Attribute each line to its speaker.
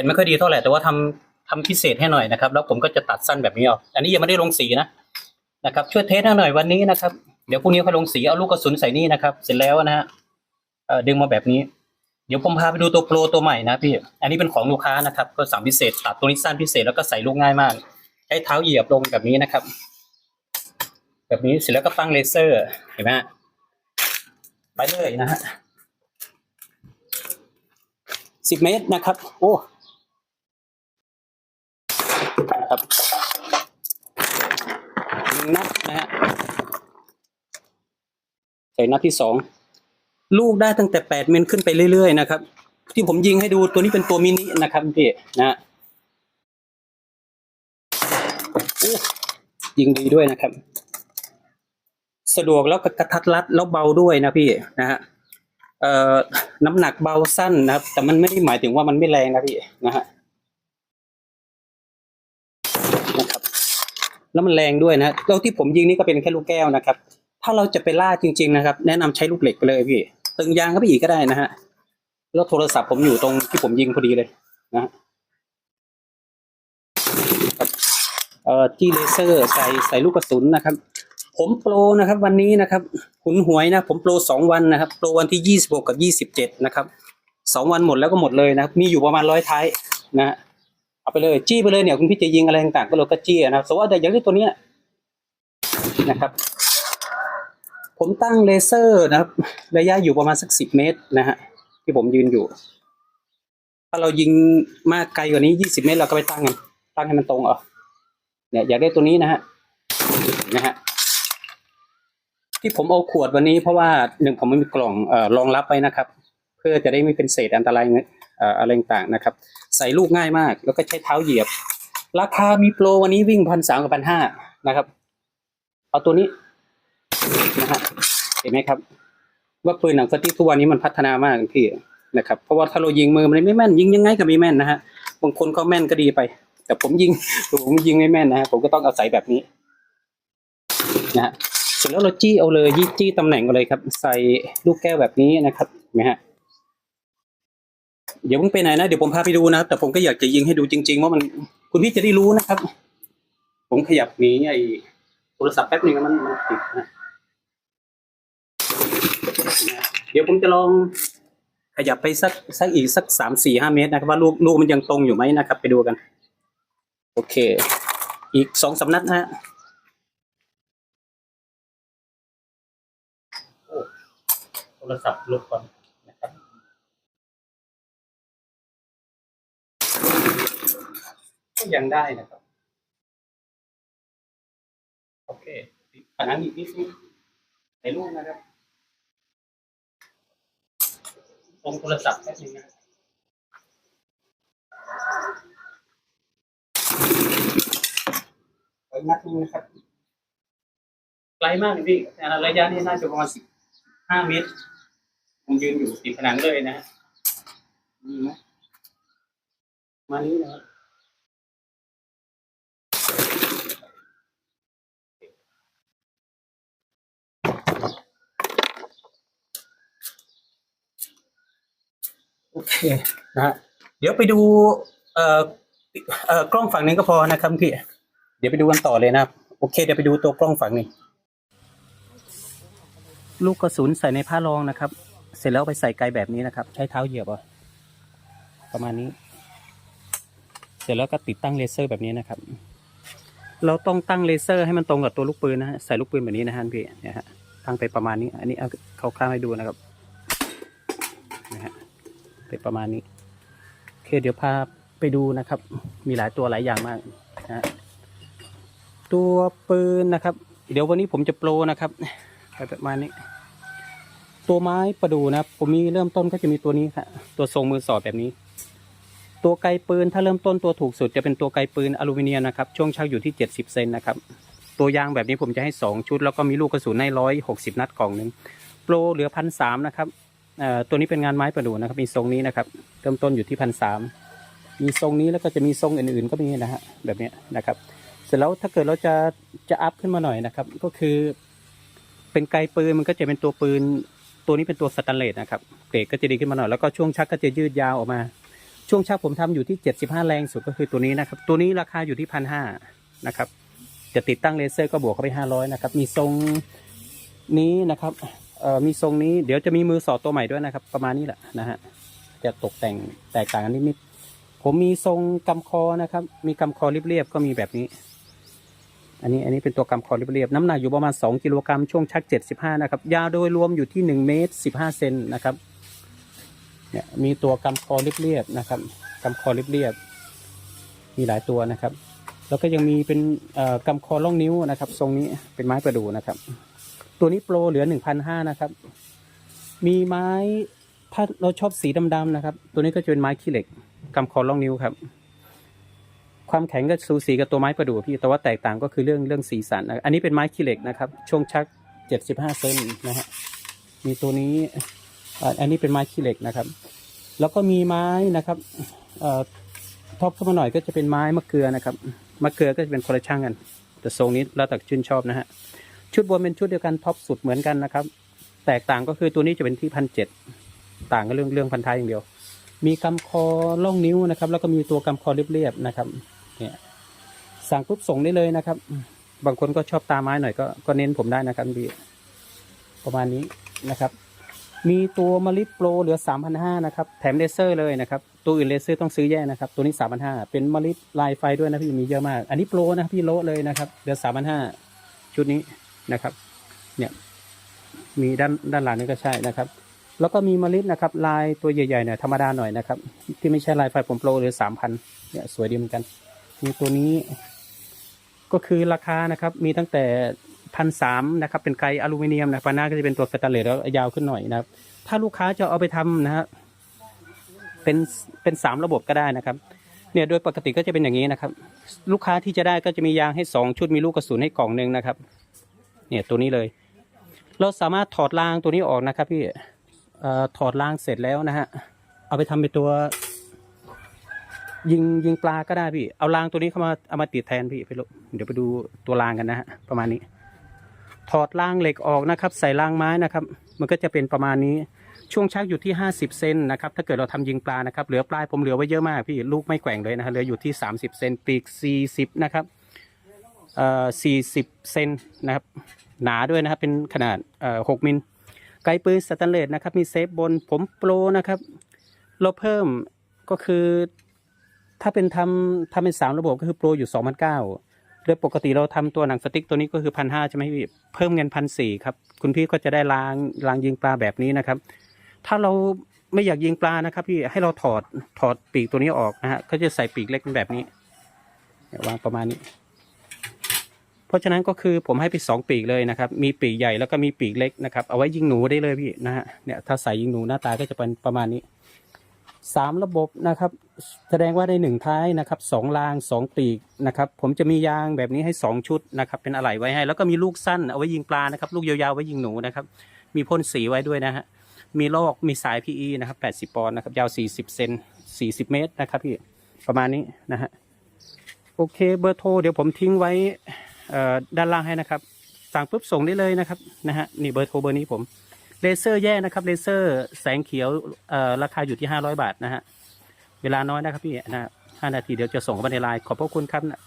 Speaker 1: นไม่ค่อยดีเท่าไหร่แต่ว่าทำทำพิเศษให้หน่อยนะครับ แล้วผมก็จะตัดสั้นแบบนี้ออกอันนี้ยังไม่ได้ลงสีนะนะครับ ช่วยเทสให้หน่อยวันนี้นะครับเดี๋ยวพรุ่งนี้ค่อยลงสีเอาลูกกระสุนใส่นี่นะครับ เสร็จแล้วนะฮะเออดึงมาแบบนี้ เดี๋ยวผมพาไปดูตัวโปรตัวใหม่นะพี่ อันนี้เป็นของลูกค้านะครับ ก็สั่งพิเศษตัดตัวนี้สั้นพิเศษแล้วก็ใส่ลูกง่ายมากใช้เท้าเหยียบลงแบบนี้นะครับ แบบนี้เสร็จแล้วก็ตั้งเลเซอร์เห็นไหมไปเลยนะฮะสิบเมตรนะครับ โอ้ ครับนัดนะฮะใส่นัดที่สองลูกได้ตั้งแต่แปดเมตรขึ้นไปเรื่อยๆนะครับ ที่ผมยิงให้ดูตัวนี้เป็นตัวมินินะครับพี่นะฮะยิงดีด้วยนะครับ สะดวกแล้วก็กระทัดรัดแล้วเบาด้วยนะพี่นะฮะเอ่อน้ำหนักเบาสั้นนะครับ แต่มันไม่ได้หมายถึงว่ามันไม่แรงนะพี่นะฮะนะครับ แล้วมันแรงด้วยนะแล้วที่ผมยิงนี่ก็เป็นแค่ลูกแก้วนะครับ ถ้าเราจะไปล่าจริง ๆนะครับ แนะนำใช้ลูกเหล็กไปเลยพี่ ตึงยางก็ไปอีกก็ได้นะฮะแล้วโทรศัพท์ผมอยู่ตรงที่ผมยิงพอดีเลยนะเอ่อที่เลเซอร์ใส่ใส่ลูกกระสุนนะครับ ผมโปรนะครับวันนี้นะครับหุนหวยนะ ผมโปรสองวันนะครับ โปรวันที่ยี่สิบหกกับยี่สิบเจ็ดนะครับสองวันหมดแล้วก็หมดเลยนะครับมีอยู่ประมาณร้อยท้ายนะฮะ เอาไปเลยจี้ไปเลยเนี่ยคุณพี่จะยิงอะไรต่างๆก็เลยก็จี้นะครับสมมติว่าอย่ากได้ตัวเนี้ยนะครับ ผมตั้งเลเซอร์นะครับ ระยะอยู่ประมาณสักสิบเมตรนะฮะที่ผมยืนอยู่ ถ้าเรายิงมากไกลกว่านี้ยี่สิบเมตรเราก็ไปตั้งกันตั้งให้มันตรงเหรอเนี่ยอยากได้ตัวนี้นะฮะนะฮะที่ผมเอาขวดวันนี้เพราะว่าหนึ่งผมไม่มีกล่องเอ่อรองรับไว้นะครับ เพื่อจะได้ไม่เป็นเศษอันตรายเงี้ย อะไรต่างนะครับ ใส่ลูกง่ายมาก แล้วก็ใช้เท้าเหยียบ ราคามีโปรวันนี้วิ่งพันสามกับพันห้านะครับ เอาตัวนี้นะฮะเห็นไหมครับ ว่าปืนหนังสติ๊กทุกวันนี้มันพัฒนามากพี่นะครับ เพราะว่าถ้าเรายิงมือมันไม่แม่น ยิงยังไงก็ไม่แม่นนะฮะบางคนก็แม่นก็ดีไป แต่ผมยิงผมยิงไม่แม่นนะฮะผมก็ต้องอาใส่แบบนี้นะฮะเสร็จแล้วเราจี้เอาเลยยี่จี้ตำแหน่งเอาเลยครับ ใส่ลูกแก้วแบบนี้นะครับเห็นไหมฮะ เดี๋ยวผมไปไหนนะ เดี๋ยวผมพาไปดูนะครับ แต่ผมก็อยากจะยิงให้ดูจริงๆว่ามันคุณพี่จะได้รู้นะครับ ผมขยับหนีไอ้โทรศัพท์แป๊บหนึงมันมันติดนะเดี๋ยวผมจะลองขยับไปสักสักอีกสักสามสี่ห้าเมตรนะครับว่าลูกลูกมันยังตรงอยู่ไหมนะครับ ไปดูกัน โอเค อีกสองสำนัดนะฮะโทรศัพท์ลบก่อนนะครับก็ ยังได้นะครับ โอเคอันนั้นอีกนิดนึงในรูปนะครับตรงโทรศัพท์แป๊บนึงนะไปนัดนึงนะครับไกลมากเลยพี่แต่ระยะนี้น่าจะประมาณสิบห้าเมตรผมยืนอยู่ติดผนังเลยนะฮะนี่ไหมมานี้นะครับ โอเคนะฮะเดี๋ยวไปดูเอ่อเอ่อกล้องฝั่งนี้ก็พอนะครับพี่ เดี๋ยวไปดูกันต่อเลยนะครับโอเค เดี๋ยวไปดูตัวกล้องฝั่งนี้ลูกกระสุนใส่ในผ้ารองนะครับ เสร็จแล้วไปใส่ไกลแบบนี้นะครับ ใช้เท้าเหยียบอะประมาณนี้ เสร็จแล้วก็ติดตั้งเลเซอร์แบบนี้นะครับ เราต้องตั้งเลเซอร์ให้มันตรงกับตัวลูกปืนนะฮะใส่ลูกปืนแบบนี้นะฮะพี่เนี่ยฮะตั้งไปประมาณนี้ อันนี้เอาเขาข้าให้ดูนะครับ เป็นประมาณนี้โอเคเดี๋ยวพาไปดูนะครับ มีหลายตัวหลายอย่างมากนะตัวปืนนะครับ เดี๋ยววันนี้ผมจะโปรนะครับประมาณนี้ ตัวไม้ประดูนะครับผมมีเริ่มต้นก็จะมีตัวนี้ครับตัวทรงมือสอดแบบนี้ ตัวไกลปืนถ้าเริ่มต้นตัวถูกสุดจะเป็นตัวไกลปืนอลูมิเนียมนะครับช่วงชักอยู่ที่ 70 เซนนะครับตัวยางแบบนี้ผมจะให้ 2 ชุด แล้วก็มีลูกกระสุนในร้อยหกสิบนัดกล่องหนึ่งโปรเหลือพันสามนะครับ ตัวนี้เป็นงานไม้ประดู่นะครับ มีทรงนี้นะครับเริ่มต้นอยู่ที่พันสามมีทรงนี้แล้วก็จะมีทรงอื่นๆก็มีนะฮะแบบนี้นะครับ เสร็จแล้วถ้าเกิดเราจะจะอัพขึ้นมาหน่อยนะครับ ก็คือ เป็นไกลปืนมันก็จะเป็นตัวปืน ตัวนี้เป็นตัวสแตนเลสนะครับเกรดก็จะดีขึ้นมาหน่อยแล้วก็ช่วงชักก็จะยืดยาวออกมา ช่วงชักผมทำอยู่ที่ 75 แรงสุดก็คือตัวนี้นะครับ ตัวนี้ราคาอยู่ที่พันห้านะครับจะติดตั้งเลเซอร์ก็บวกเข้าไป 500 นะครับ มีทรงนี้นะครับ มีทรงนี้เดี๋ยวจะมีมือสอดตัวใหม่ด้วยนะครับ ประมาณนี้แหละนะฮะจะตกแต่งแตกต่างกันนิดๆผมมีทรงกำคอนะครับ มีกำคอเรียบๆก็มีแบบนี้ อันนี้อันนี้เป็นตัวกำคอเรียบๆน้ำหนักอยู่ประมาณ 2 กิโลกรัมช่วงชัก 75 นะครับ ยาวโดยรวมอยู่ที่ 1 เมตร 15 เซนนะครับเนี่ยมีตัวกำคอเรียบๆนะครับกำคอเรียบๆมีหลายตัวนะครับ แล้วก็ยังมีเป็นเอ่อกำคอล่องนิ้วนะครับ ทรงนี้เป็นไม้ประดู่นะครับ ตัวนี้โปรเหลือ1,500นห้านะครับ มีไม้ถ้าเราชอบสีดำๆนะครับ ตัวนี้ก็จะเป็นไม้ขี้เหล็กกำคอล่องนิ้วครับ ความแข็งก็สูสีกับตัวไม้ประดู่พี่ แต่ว่าแตกต่างก็คือเรื่องเรื่องสีสันนะอันนี้เป็นไม้ขี้เหล็กนะครับ ช่วงชัก75เซนนะฮะ มีตัวนี้ อันนี้เป็นไม้ขี้เหล็กนะครับ แล้วก็มีไม้นะครับท็อปขึ้นมาหน่อยก็จะเป็นไม้มะเกลือนะครับ มะเกลือก็จะเป็นคนละช่างกัน แต่ทรงนี้แล้วแต่ชื่นชอบนะฮะ ชุดบนเป็นชุดเดียวกันท็อปสุดเหมือนกันนะครับ แตกต่างก็คือตัวนี้จะเป็นที่พันเจ็ดต่างกันเรื่องเรื่องพันท้ายอย่างเดียว มีกำคอล่องนิ้วนะครับ แล้วก็มีตัวกำคอเรียบๆนะครับเนี่ยสั่งปุ๊บส่งได้เลยนะครับ บางคนก็ชอบตาไม้หน่อยก็ก็เน้นผมได้นะครับพี่ประมาณนี้นะครับ มีตัวมะลิโปรเหลือ 3,500นะครับ แถมเลเซอร์เลยนะครับ ตัวอื่นเลเซอร์ต้องซื้อแยกนะครับ ตัวนี้ 3,500เป็นมะลิลายไฟด้วยนะพี่มีเยอะมาก อันนี้โปรนะพี่โลเลยนะครับ เหลือ 3,500ชุดนี้ นะครับ เนี่ย มีด้านด้านหลังนี่ก็ใช่นะครับ แล้วก็มีเมะลินะครับ ลายตัวใหญ่ๆหน่อยธรรมดาหน่อยนะครับ ที่ไม่ใช่ลายไฟผมโปรเหลือ3,000เนี่ยสวยดีเหมือนกัน มีตัวนี้ ก็คือราคานะครับ มีตั้งแต่พันสามนะครับ เป็นไกลอลูมิเนียมนะปาน้าก็จะเป็นตัวสแตนเลสแล้วยาวขึ้นหน่อยนะครับ ถ้าลูกค้าจะเอาไปทำนะฮะเป็นเป็นสามระบบก็ได้นะครับเนี่ยโดยปกติก็จะเป็นอย่างนี้นะครับ ลูกค้าที่จะได้ก็จะมียางให้สองชุดมีลูกกระสุนให้กล่องหนึ่งนะครับ เนี่ยตัวนี้เลย เราสามารถถอดรางตัวนี้ออกนะครับพี่ถอดรางเสร็จแล้วนะฮะเอาไปทำเป็นตัวยิงยิงปลาก็ได้พี่ เอารางตัวนี้เข้ามาเอามาติดแทนพี่ไปลเดี๋ยวไปดูตัวรางกันนะฮะประมาณนี้ ถอดรางเหล็กออกนะครับ ใส่รางไม้นะครับ มันก็จะเป็นประมาณนี้ช่วงชักอยู่ที่ 50 เซนนะครับ ถ้าเกิดเราทำยิงปลานะครับ เหลือปลายผมเหลือไว้เยอะมากพี่ ลูกไม่แกว่งเลยนะฮะ เหลืออยู่ที่ 30 เซนปีก 40 นะครับ 40 เซนนะครับ หนาด้วยนะครับ เป็นขนาด6มิล ไกลปืนสแตนเลสนะครับ มีเซฟบนผมโปรนะครับเราเพิ่มก็คือ ถ้าเป็นทำทำเป็นสามระบบก็คือโปรอยู่สองพันเก้าโดยปกติเราทำตัวหนังสติ๊กตัวนี้ก็คือพันห้าใช่ไหมพี่ เพิ่มเงินพันสี่ครับ คุณพี่ก็จะได้รางรางยิงปลาแบบนี้นะครับ ถ้าเราไม่อยากยิงปลานะครับพี่ ให้เราถอดถอดปีกตัวนี้ออกนะฮะก็จะใส่ปีกเล็กเป็นแบบนี้วางประมาณนี้ เพราะฉะนั้นก็คือผมให้ไปสองปีกเลยนะครับ มีปีกใหญ่แล้วก็มีปีกเล็กนะครับ เอาไว้ยิงหนูได้เลยพี่นะฮะ เนี่ยถ้าใส่ยิงหนูหน้าตาก็จะเป็นประมาณนี้สามระบบนะครับ แสดงว่าได้หนึ่งท้ายนะครับสองรางสองปีกนะครับ ผมจะมียางแบบนี้ให้สองชุดนะครับ เป็นอะไหล่ไว้ให้ แล้วก็มีลูกสั้นเอาไว้ยิงปลานะครับ ลูกยาวๆไว้ยิงหนูนะครับ มีพ่นสีไว้ด้วยนะฮะ มีลอก มีสาย PE นะครับ80ปอนด์นะครับ ยาว40เซน40เมตรนะครับพี่ ประมาณนี้นะฮะ โอเค เบอร์โทรเดี๋ยวผมทิ้งไว้ ด้านล่างให้นะครับ สั่งปุ๊บส่งได้เลยนะครับนะฮะนี่เบอร์โทรเบอร์นี้ผมเลเซอร์แย่นะครับเลเซอร์แสงเขียวราคาอยู่ที่ 500 บาทนะฮะเวลาน้อยนะครับพี่นะฮะห้านาทีเดี๋ยวจะส่งมาในไลน์ขอบพระคุณครับนะ